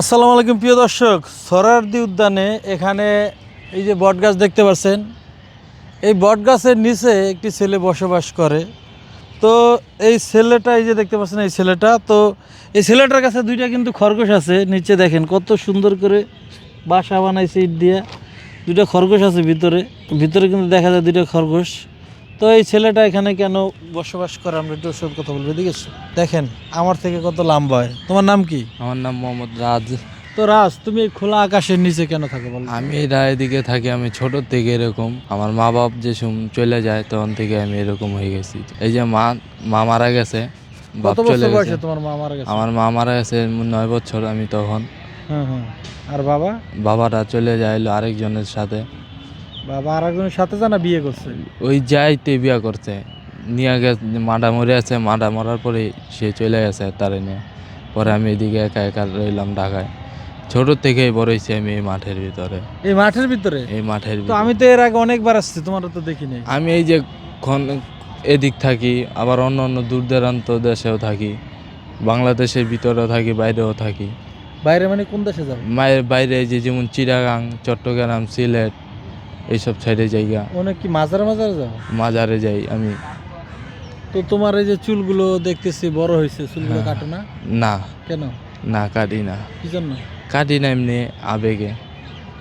আসসালামু আলাইকুম, প্রিয় দর্শক। সরারদি উদ্যানে এখানে এই যে বট গাছ দেখতে পাচ্ছেন। এই বট গাছের নিচে একটি ছেলে বসবাস করে। তো এই ছেলেটা, এই যে দেখতে পাচ্ছেন এই ছেলেটা, তো এই ছেলেটার কাছে দুইটা কিন্তু খরগোশ আছে। নিচে দেখেন কত সুন্দর করে বাসা বানাইছে ইট দিয়ে। দুইটা খরগোশ আছে ভিতরে। ভিতরে কিন্তু দেখা যায় দুইটা খরগোশ। তো এই ছেলেটা এখানে কেন বসবাস করে? আমরা একটু সাথে কথা বলব আছে? দেখেন আমার থেকে কত লম্বা হয়। তোমার নাম কি? আমার নাম মোহাম্মদ রাজ। তো রাজ তুমি খোলা আকাশের নিচে কেন থাকো বলো? আমি এরা এদিকে থাকি আমি ছোট থেকে এরকম। আমার মা বাপ যে সুম চলে যায় তখন থেকে আমি এরকম হয়ে গেছি। এই যে মা মা মারা গেছে বাপ কত চলে গেছে। তোমার মা মারা গেছে? আমার মা মারা গেছে নয় বছর আমি তখন। হ্যাঁ হ্যাঁ। আর বাবা? বাবাটা চলে যাইলো আরেকজনের সাথে। বাবা আর একজনের সাথে জানা বিয়ে করছে? ওই যাইতে বিয়া করছে। নিয়ে গেছে মাডা মরে আছে মাডা মরার পরে সে চলে গেছে তারে নিয়ে। পরে আমি এদিকে একা একা রইলাম ঢাকায়। ছোট থেকেই বড় হয়েছি আমি এই মাঠের ভিতরে। এই মাঠের ভিতরে? এই মাঠের তো ভিতরে আমি তো এর আগে অনেকবার আসছি তোমার তো দেখি নাই। আমি এই যে খন এদিক থাকি আবার অন্য অন্য দূর দূরান্ত দেশেও থাকি। বাংলাদেশের ভিতরেও থাকি বাইরেও থাকি। বাইরে মানে কোন দেশে যাও? বাইরে যে যেমন চিরাগাং চট্টগ্রাম সিলেট এইসব সাইডে জায়গা। অনেক কি মাজারে মাজারে যাও মাজারে যাই আমি। তো তোমার এই যে চুলগুলো দেখতেছি বড় হয়েছে চুলগুলো হ্যাঁ। কাটো না? না। কেন? না কাটি না। কি জন্য? কাটি না এমনি আবেগে।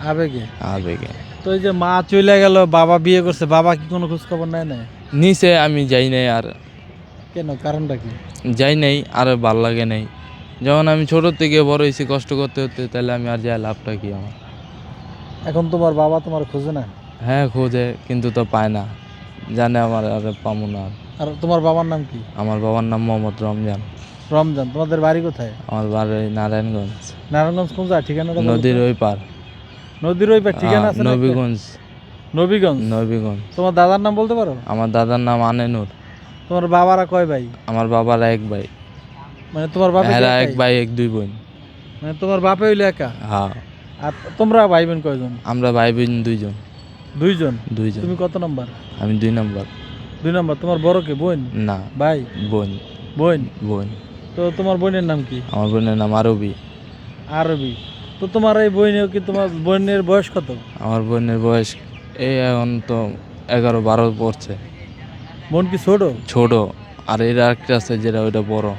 আবেগে? আবেগে। তো এই যে মা চলে গেল বাবা বিয়ে করছে বাবা কি কোনো খোঁজ খবর নেয় না নিচে আমি যাই নাই আর। কেন? কারণটা কি? যাই নাই আর ভালো লাগে নাই। যখন আমি ছোট থেকে বড় হয়েছি কষ্ট করতে করতে তাহলে আমি আর যাই লাভটা কি আমার? এখন তোমার বাবা তোমার খোঁজে না? হ্যাঁ খোঁজে কিন্তু তো পায় না। জানে আমার আর পাবো না আর। তোমার বাবার নাম কি? আমার বাবার নাম মোহাম্মদ রমজান। রমজান তোমাদের বাড়ি কোথায়? আমার বাড়ি নারায়ণগঞ্জ। নারায়ণগঞ্জ কোন জায়গা ঠিকানাটা নদীর ওই পার। নদীর ওই পার ঠিকানা আছে? নবীগঞ্জ। নবীগঞ্জ? নবীগঞ্জ। তোমার দাদার নাম বলতে পারো? আমার দাদার নাম আনেনুর। তোমার বাবারা কয় ভাই? আমার বাবার এক ভাই। মানে তোমার বাপে এক? ভাই এক দুই বোন। মানে তোমার বাপে হইলে একা? হ্যাঁ। আর তোমরা ভাই বোন কয়জন? আমরা ভাই বোন দুইজন। দুইজন? দুইজন। তুমি কত নম্বর? আমি দুই নম্বর। দুই নম্বর। তোমার বড় কে বোন? না ভাই? বোন। বোন? বোন। তো তোমার বোনের নাম কি? আমার বোনের নাম আরবি। আরবি। তো তোমার এই বোনেও কি তোমার বোনের বয়স কত? আমার বোনের বয়স এই এখন তো এগারো বারো পড়ছে। বোন কি ছোট? ছোট। আর এর একটা আছে যেটা ওইটা বড়।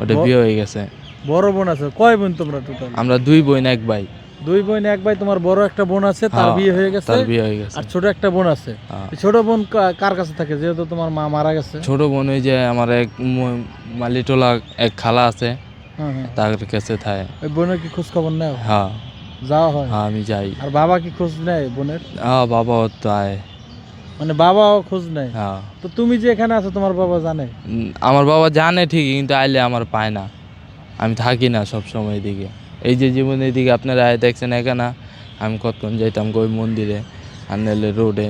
ওটা বিয়ে হয়ে গেছে। বড় বোন আছে। কয় বোন তোমরা টোটাল আমরা দুই বোন এক ভাই। দুই বোন এক ভাই তোমার বড় একটা বোন আছে তার হ্যাঁ, বিয়ে হয়ে গেছে তার বিয়ে হয়ে গেছে। আর ছোট একটা বোন আছে। হ্যাঁ। ছোট বোন কার কাছে থাকে? যেহেতু তোমার মা মারা গেছে। ছোট বোন ওই যে আমার এক মালিটোলা এক খালা আছে হ্যাঁ তার কাছে থাকে। ওই বোনের কি খোঁজ খবর নেও? হ্যাঁ। যাওয়া হয়? হ্যাঁ আমি যাই। আর বাবা কি খোঁজ নেয় বোনের? হ্যাঁ বাবা তো আয় মানে বাবাও খোঁজ নেয়? হ্যাঁ। তো তুমি যে এখানে আছো তোমার বাবা জানে? আমার বাবা জানে ঠিকই কিন্তু আইলে আমার পায় না। আমি থাকি না সব সময় এদিকে। এই যে জীবন এদিকে আপনারা আয় দেখছেন এখানে আমি কতক্ষণ যাইতাম ওই মন্দিরে আর নাহলে রোডে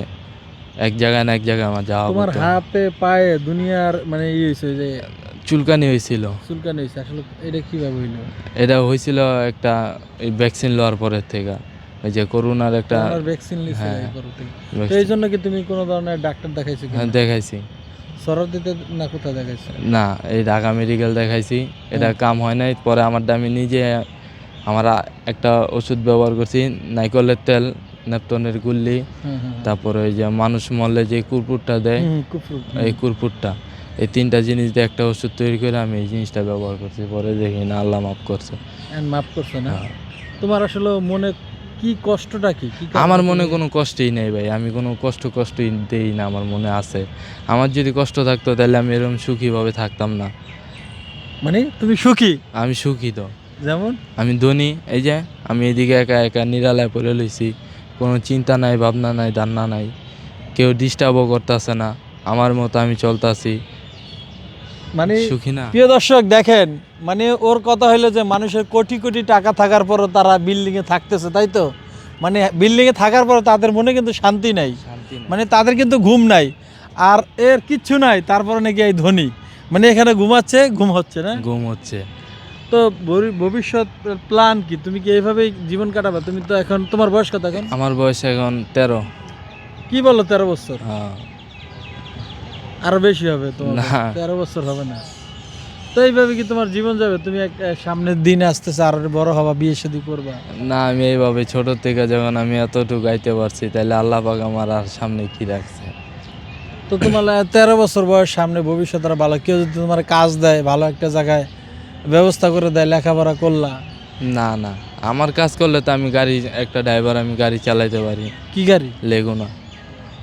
এক জায়গায় না এক জায়গায় আমার যাওয়া তোমার হতো। পায়ে দুনিয়ার মানে ইয়ে হয়েছে যে চুলকানি হয়েছিল চুলকানি হয়েছে আসলে এটা কীভাবে হইল? এটা হয়েছিল একটা এই ভ্যাকসিন লওয়ার পরের থেকে ওই যে করোনার একটা ভ্যাকসিন হ্যাঁ। এই জন্য কি তুমি কোনো ধরনের ডাক্তার দেখাইছো হ্যাঁ, দেখাইছি। সরব দিতে না কোথায় দেখাইছো? না এই ঢাকা মেডিকেল দেখাইছি এটা কাম হয় নাই পরে আমার আমি নিজে আমার একটা ওষুধ ব্যবহার করছি নাইকলের তেল নেপটনের গুল্লি হ্যাঁ হ্যাঁ তারপরে ওই যে মানুষ মরলে যে কুরপুরটা দেয় এই কুরপুরটা এই তিনটা জিনিস দিয়ে একটা ওষুধ তৈরি করে আমি এই জিনিসটা ব্যবহার করছি। পরে দেখি না আল্লাহ মাফ করছে। And মাফ করছ না। হ্যাঁ। তোমার আসলে মনে কি কষ্টটা কি? কি আমার মনে কোনো কষ্টই নেই ভাই। আমি কোনো কষ্ট কষ্টই দেই না আমার মনে আছে। আমার যদি কষ্ট থাকতো তাহলে আমি এরকম সুখীভাবে থাকতাম না। মানে তুমি সুখী? আমি সুখী তো। যেমন? আমি ধনী এই যে আমি এদিকে একা একা নিরালায় পড়ে লইছি কোনো চিন্তা নাই ভাবনা নাই দান্না নাই। কেউ ডিস্টার্বও করতেছে না। আমার মতো আমি চলতাছি। মানে সুখী না? প্রিয় দর্শক দেখেন মানে ওর কথা হলো যে মানুষের কোটি কোটি টাকা থাকার পরও তারা বিল্ডিংয়ে থাকতেছে তাই তো? মানে বিল্ডিংয়ে থাকার পরও তাদের মনে কিন্তু শান্তি নাই। মানে তাদের কিন্তু ঘুম নাই। আর এর কিচ্ছু নাই তারপরে নাকি এই ধনী। মানে এখানে ঘুমাচ্ছে ঘুম হচ্ছে না? ঘুম হচ্ছে। তো ভবিষ্যৎ প্ল্যান কি? তুমি কি এইভাবেই জীবন কাটাবে? তুমি তো এখন তোমার বয়স কত এখন? আমার বয়স এখন তেরো। কি বলো তেরো বছর? হ্যাঁ। আরও বেশি হবে তোমার তেরো বছর হবে না। তো এইভাবে কি তোমার জীবন যাবে? তুমি সামনের দিন আসতেছে আর বড় হবা বিয়ে শাদী করবা। না আমি এইভাবে ছোট থেকে যখন আমি এতটুকু গাইতে পারছি তাহলে আল্লাহ পাক আমার আর সামনে কি রাখছে? তো তোমার তেরো বছর বয়স সামনে ভবিষ্যৎ আর ভালো। কেউ যদি তোমার কাজ দেয় ভালো একটা জায়গায় ব্যবস্থা করে দেয় লেখাপড়া করলা? না না। আমার কাজ করলে তো আমি গাড়ি একটা ড্রাইভার আমি গাড়ি চালাইতে পারি। কি গাড়ি? লেগুনা।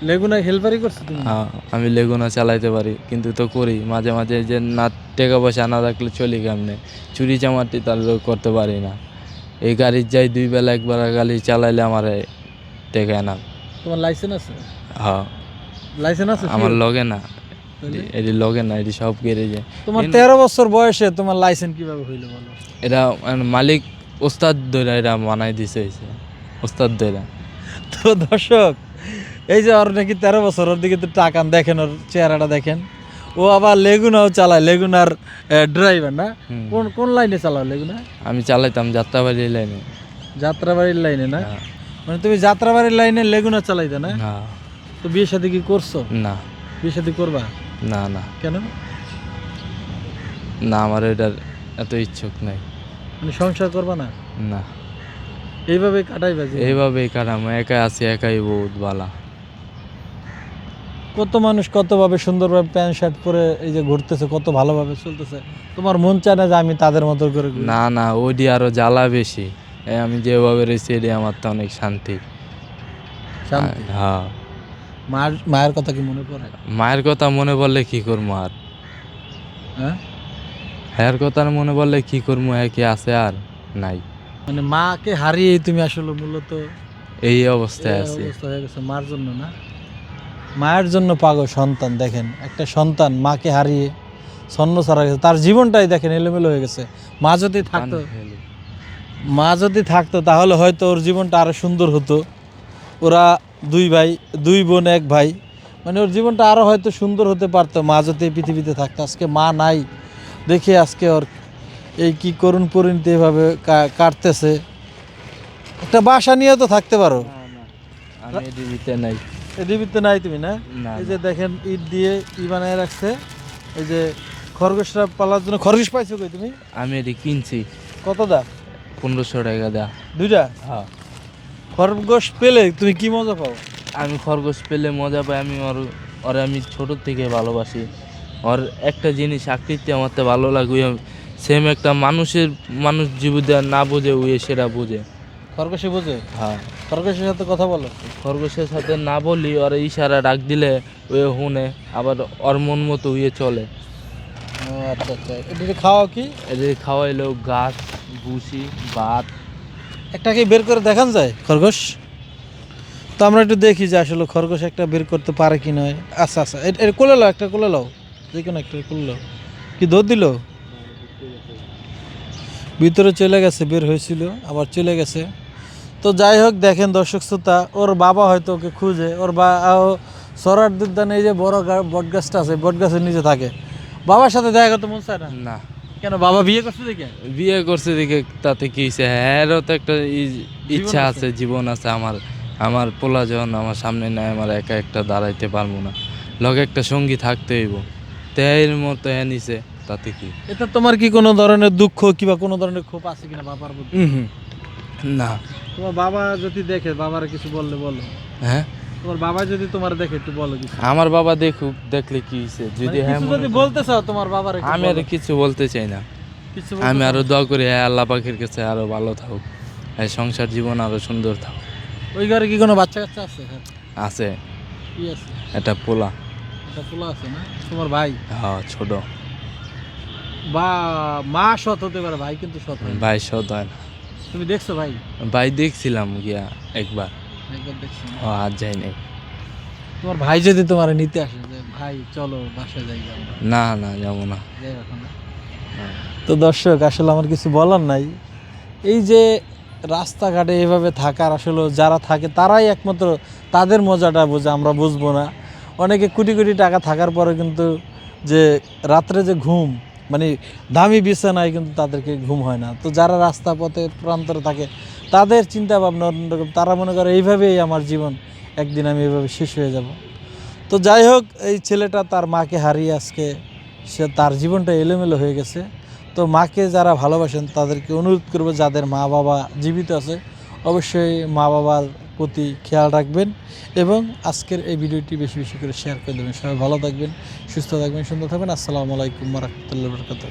লেগুনা হেল্পারি করছ তুমি? আ- আমি লেগুনা চালাইতে পারি কিন্তু তো করি। মাঝে মাঝে যে না টাকা পয়সা না থাকলে চলি কেমনে? চুরি চামারটি তাহলে করতে পারি না। এই গাড়ির যাই দুই বেলা একবার গাড়ি চালাইলে আমার টেকা না। তোমার লাইসেন্স আছে? হ্যাঁ। লাইসেন্স আছে আমার লগে না। এটি লগে না এটি সব গ্যারেজে তোমার তেরো বছর বয়সে তোমার লাইসেন্স কীভাবে হইল বলো? এটা মালিক ওস্তাদ দইরা এটা বানাই দিছে হইছে ওস্তাদ দইরা তো দর্শক এই যে ওর নাকি তেরো বছর ওর দিকে তো টাকান দেখেন ওর চেহারাটা দেখেন। ও আবার লেগুনাও চালায় লেগুনার ড্রাইভার না? কোন কোন লাইনে চালাও লেগুনা? আমি চালাইতাম যাত্রাবাড়ি লাইনে যাত্রাবাড়ির লাইনে না? হ্যাঁ। মানে তুমি যাত্রাবাড়ির লাইনে লেগুনা চালাইতে না। তো বিয়ে শাদী কি করছ? না। বিয়ে শাদী করবা? না না। কেন? না আমার এটার এত ইচ্ছুক নাই। মানে সংসার করবা না? না। এইভাবে কাটাইবা যে এইভাবেই কাটামো একাই আছি একাই বহুত বালা। কত মানুষ কতভাবে সুন্দরভাবে প্যান্ট শার্ট পরে এই যে ঘুরতেছে কত ভালোভাবে চলতেছে। তোমার মন চায় না যে আমি তাদের মতো করে না না ওইটি আরও জ্বালা বেশি। আমি যেভাবে রয়েছি এটি আমার তো অনেক শান্তি। শান্তি? হ্যাঁ। মার মায়ের কথা কি মনে পড়ে? মায়ের কথা মনে পড়লে কি করব আর? হ্যাঁ? হ্যার কথা মনে পড়লে কি করব? হ্যাঁ কি আছে আর? নাই। মানে মাকে হারিয়েই তুমি আসলে মূলত এই অবস্থায় আছি। হয়ে গেছে মার জন্য না? মায়ের জন্য পাগল সন্তান দেখেন। একটা সন্তান মাকে হারিয়ে ছন্ন ছাড়া গেছে। তার জীবনটাই দেখেন এলোমেলো হয়ে গেছে। মা যদি থাকতো মা যদি থাকতো তাহলে হয়তো ওর জীবনটা আরও সুন্দর হতো। ওরা দুই ভাই দুই বোন এক ভাই। মানে ওর জীবনটা আরও হয়তো সুন্দর হতে পারতো মা এই পৃথিবীতে থাকতো। আজকে মা নাই দেখে আজকে ওর এই কি করুণ পরিণতি এভাবে কাটতেছে। একটা বাসা নিয়ে তো থাকতে পারো। দিতে নাই। ডিবিতে নাই তুমি না? এই যে দেখেন ইট দিয়ে ই বানায় রাখছে। এই যে খরগোশরা পালার জন্য খরগোশ পাইছো কই তুমি? আমি এটি কিনছি। কত দা? পনেরোশো টাকা দেয়া দুইটা? হ্যাঁ। খরগোশ পেলে তুমি কি মজা পাও? আমি খরগোশ পেলে মজা পাই আমি ওর ওরে আমি ছোট থেকে ভালোবাসি। ওর একটা জিনিস আকৃতি আমার তো ভালো লাগে সেম একটা মানুষের মানুষ জীবিকা না বোঝে উয়ে সেটা বোঝে। খরগোশে বোঝে? হ্যাঁ। খরগোশের সাথে কথা বলো। খরগোশের সাথে না বলি ওর ইশারা ডাক দিলে ওয়ে শুনে আবার ওর মন মতো উয়ে চলে। আচ্ছা আচ্ছা। এটা খাওয়া কি? এদের খাওয়াইলেও গাছ ভুসি ভাত একটা কি বের করে দেখান যায়? খরগোশ? তো আমরা একটু দেখি যে আসলে খরগোশ একটা বের করতে পারে কি নয়। আচ্ছা আচ্ছা এটা কোলে লাও, একটা কোলে লাও। যে কোনো একটা কোলে লাও। কি দৌড় দিল? ভিতরে চলে গেছে, বের হয়েছিল, আবার চলে গেছে। তো যাই হোক, দেখেন দর্শক শ্রোতা, ওর বাবা হয়তো ওকে খুঁজে, ওর বা সরার উদ্যানে এই যে বড় গা- বট গাছটা আছে বট গাছের নিচে থাকে। বাবার সাথে দেখা করতে মন চায় না? না। কেন বাবা বিয়ে করছে দেখে? বিয়ে করছে দেখে তাতে কি হয়েছে হ্যাঁরও তো একটা ইচ্ছা আছে জীবন আছে। আমার আমার পোলা যখন আমার সামনে নেয় আমার একা একটা দাঁড়াইতে পারব না। লগে একটা সঙ্গী থাকতে হইব। তেয়ের মতো হ্যাঁ নিছে তাতে কি? এটা তোমার কি কোনো ধরনের দুঃখ কিংবা কোনো ধরনের ক্ষোভ আছে কিনা বাবার প্রতি না। তোমার বাবা যদি দেখে বাবার কিছু বললে বলো। হ্যাঁ? তোমার বাবা যদি তোমার দেখে একটু বলো কিছু। আমার বাবা দেখুক দেখলে কি হয়েছে যদি মানে হ্যাঁ যদি বলতে চাও তোমার বাবার আমি আর কিছু বলতে চাই না। আমি আরও দোয়া করি হ্যাঁ আল্লাহ পাখির কাছে আরও ভালো থাকুক। হ্যাঁ সংসার জীবন আরও সুন্দর থাকুক। ওই ঘরে কি কোনো বাচ্চা কাচ্চা আছে? হ্যাঁ। আছে। কি আছে? এটা পোলা। এটা পোলা আছে না? তোমার ভাই? হ্যাঁ ছোট। বা মা সৎ হতে পারে ভাই কিন্তু সৎ ভাই সদ হয় না। তুমি দেখছ ভাই? ভাই দেখছিলাম গিয়া একবার? ও আজ যাই নাই। তোমার ভাই যদি তোমার নিতে আসে যে ভাই চলো বাসায় যাই না না যাব না? তো দর্শক আসলে আমার কিছু বলার নাই। এই যে রাস্তাঘাটে এভাবে থাকার আসলে যারা থাকে তারাই একমাত্র তাদের মজাটা বোঝে আমরা বুঝব না। অনেকে কোটি কোটি টাকা থাকার পরে কিন্তু যে রাত্রে যে ঘুম মানে দামি বিছানায় কিন্তু তাদেরকে ঘুম হয় না। তো যারা রাস্তা পথে প্রান্তরে থাকে তাদের চিন্তা ভাবনা অন্যরকম। তারা মনে করে এইভাবেই আমার জীবন, একদিন আমি এইভাবে শেষ হয়ে যাব। তো যাই হোক, এই ছেলেটা তার মাকে হারিয়ে আজকে সে তার জীবনটা এলোমেলো হয়ে গেছে। তো মাকে যারা ভালোবাসেন, তাদেরকে অনুরোধ করব, যাদের মা বাবা জীবিত আছে, অবশ্যই মা বাবার প্রতি খেয়াল রাখবেন এবং আজকের এই ভিডিওটি বেশি বেশি করে শেয়ার করে দেবেন। সবাই ভালো থাকবেন, সুস্থ থাকবেন, সুন্দর থাকবেন। আসসালামু আলাইকুম রহমতুল্লাহ বরকাত